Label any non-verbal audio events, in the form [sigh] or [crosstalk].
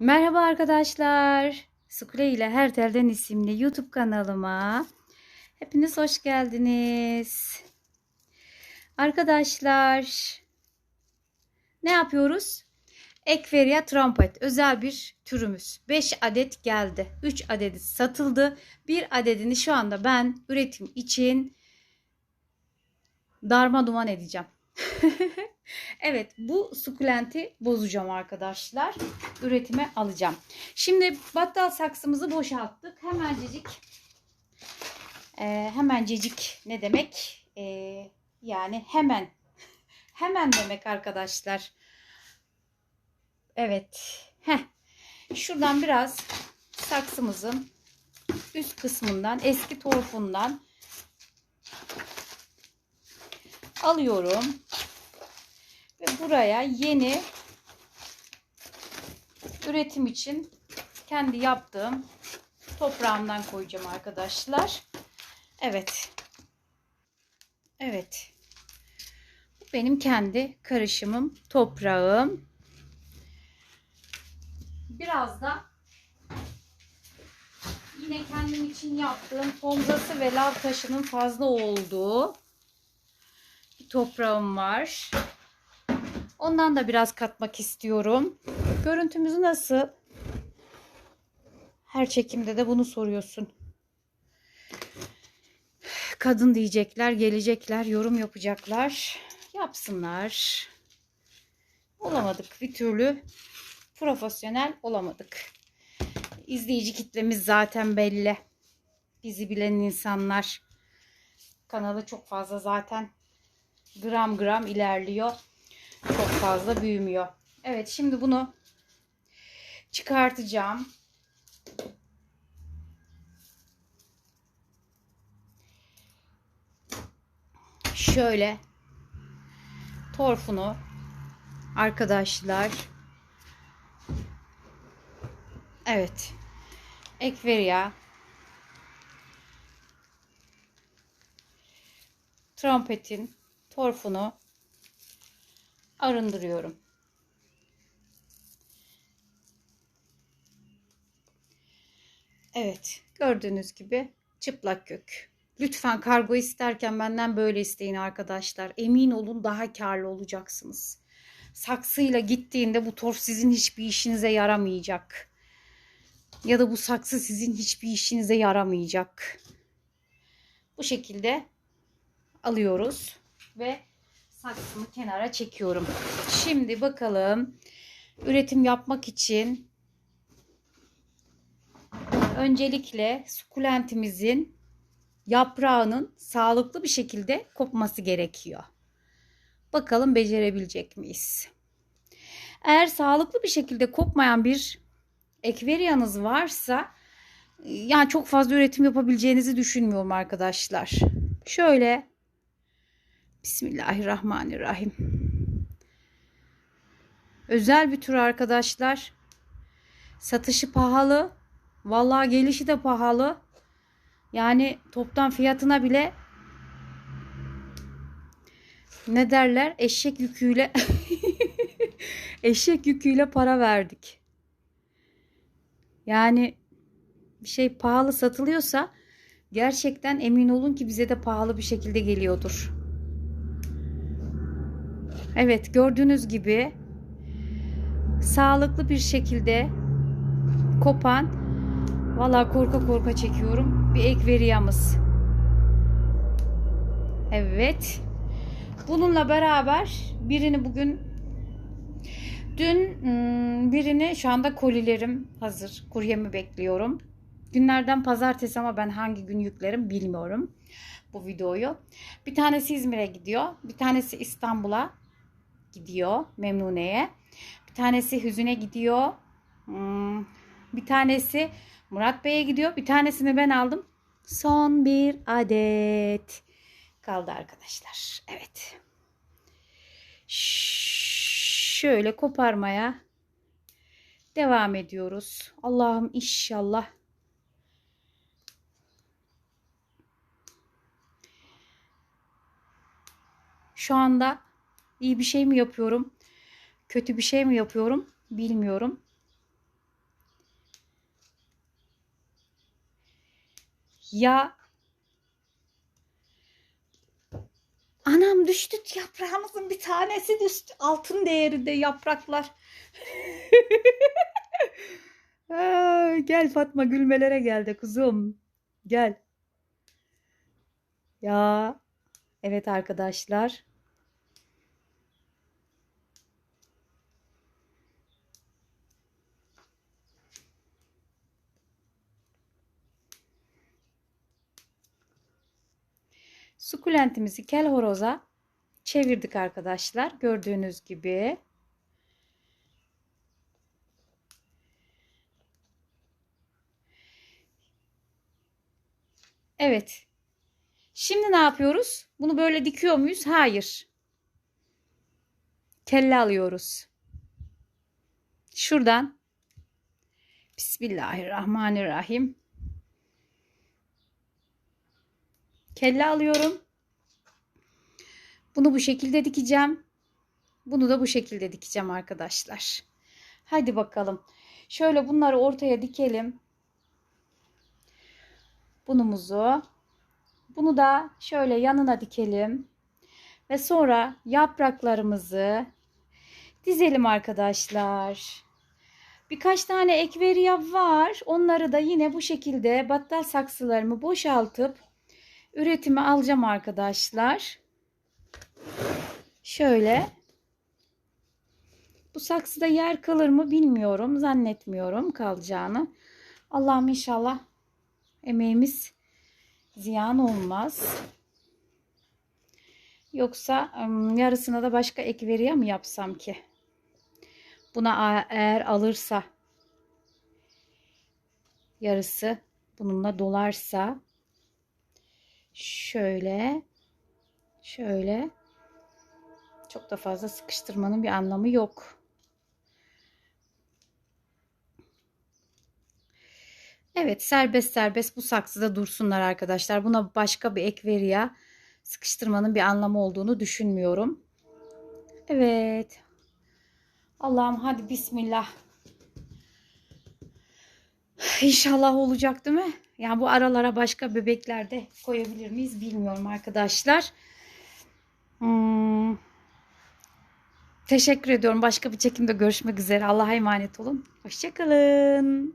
Merhaba arkadaşlar. Sukule ile Her Telden isimli YouTube kanalıma hepiniz hoş geldiniz. Arkadaşlar ne yapıyoruz? Ekveria trompet özel bir türümüz. 5 adet geldi. 3 adedi satıldı. Bir adedini şu anda ben üretim için darma duman edeceğim. [laughs] evet bu sukulenti bozacağım arkadaşlar. Üretime alacağım. Şimdi battal saksımızı boşalttık. Hemencecik e, hemencecik ne demek? E, yani hemen [laughs] hemen demek arkadaşlar. Evet. Heh. Şuradan biraz saksımızın üst kısmından eski torfundan alıyorum. Ve buraya yeni üretim için kendi yaptığım toprağımdan koyacağım arkadaşlar. Evet. Evet. Bu benim kendi karışımım, toprağım. Biraz da yine kendim için yaptığım tomzası ve lav taşının fazla olduğu bir toprağım var. Ondan da biraz katmak istiyorum. Görüntümüz nasıl? Her çekimde de bunu soruyorsun. Kadın diyecekler, gelecekler, yorum yapacaklar. Yapsınlar. Olamadık bir türlü. Profesyonel olamadık. İzleyici kitlemiz zaten belli. Bizi bilen insanlar. Kanalı çok fazla zaten gram gram ilerliyor. Çok fazla büyümüyor. Evet şimdi bunu çıkartacağım. Şöyle torfunu arkadaşlar Evet. Ekveria trompetin torfunu arındırıyorum. Evet, gördüğünüz gibi çıplak kök. Lütfen kargo isterken benden böyle isteyin arkadaşlar. Emin olun daha karlı olacaksınız. Saksıyla gittiğinde bu torf sizin hiçbir işinize yaramayacak. Ya da bu saksı sizin hiçbir işinize yaramayacak. Bu şekilde alıyoruz ve saksımı kenara çekiyorum. Şimdi bakalım üretim yapmak için öncelikle sukulentimizin yaprağının sağlıklı bir şekilde kopması gerekiyor. Bakalım becerebilecek miyiz? Eğer sağlıklı bir şekilde kopmayan bir ekveriyanız varsa yani çok fazla üretim yapabileceğinizi düşünmüyorum arkadaşlar. Şöyle Bismillahirrahmanirrahim. Özel bir tür arkadaşlar. Satışı pahalı. Vallahi gelişi de pahalı. Yani toptan fiyatına bile ne derler? Eşek yüküyle [laughs] eşek yüküyle para verdik. Yani bir şey pahalı satılıyorsa gerçekten emin olun ki bize de pahalı bir şekilde geliyordur. Evet gördüğünüz gibi sağlıklı bir şekilde kopan valla korka korka çekiyorum bir ekveriyamız. Evet. Bununla beraber birini bugün dün hmm, birini şu anda kolilerim hazır. Kuryemi bekliyorum. Günlerden pazartesi ama ben hangi gün yüklerim bilmiyorum bu videoyu. Bir tanesi İzmir'e gidiyor. Bir tanesi İstanbul'a gidiyor Memnune'ye. Bir tanesi Hüzün'e gidiyor. Hmm, bir tanesi Murat Bey'e gidiyor. Bir tanesini ben aldım. Son bir adet kaldı arkadaşlar. Evet. Şöyle koparmaya devam ediyoruz. Allah'ım inşallah şu anda İyi bir şey mi yapıyorum? Kötü bir şey mi yapıyorum? Bilmiyorum. Ya Anam düştü yaprağımızın bir tanesi düştü. Altın değerinde yapraklar. [laughs] Gel Fatma gülmelere geldi kuzum. Gel. Ya evet arkadaşlar Sukulentimizi kel horoza çevirdik arkadaşlar. Gördüğünüz gibi. Evet. Şimdi ne yapıyoruz? Bunu böyle dikiyor muyuz? Hayır. Kelle alıyoruz. Şuradan. Bismillahirrahmanirrahim. Kelle alıyorum. Bunu bu şekilde dikeceğim. Bunu da bu şekilde dikeceğim arkadaşlar. Hadi bakalım. Şöyle bunları ortaya dikelim. Bunumuzu. Bunu da şöyle yanına dikelim. Ve sonra yapraklarımızı dizelim arkadaşlar. Birkaç tane ekveriya var. Onları da yine bu şekilde battal saksılarımı boşaltıp üretime alacağım arkadaşlar. Şöyle. Bu saksıda yer kalır mı bilmiyorum. Zannetmiyorum kalacağını. Allah'ım inşallah emeğimiz ziyan olmaz. Yoksa yarısına da başka ek veriyor mı yapsam ki? Buna eğer alırsa yarısı bununla dolarsa şöyle şöyle çok da fazla sıkıştırmanın bir anlamı yok. Evet serbest serbest bu saksıda dursunlar arkadaşlar. Buna başka bir ek veriya sıkıştırmanın bir anlamı olduğunu düşünmüyorum. Evet. Allah'ım hadi bismillah. İnşallah olacak değil mi? Yani bu aralara başka bebekler de koyabilir miyiz bilmiyorum arkadaşlar. Hmm. Teşekkür ediyorum. Başka bir çekimde görüşmek üzere. Allah'a emanet olun. Hoşçakalın.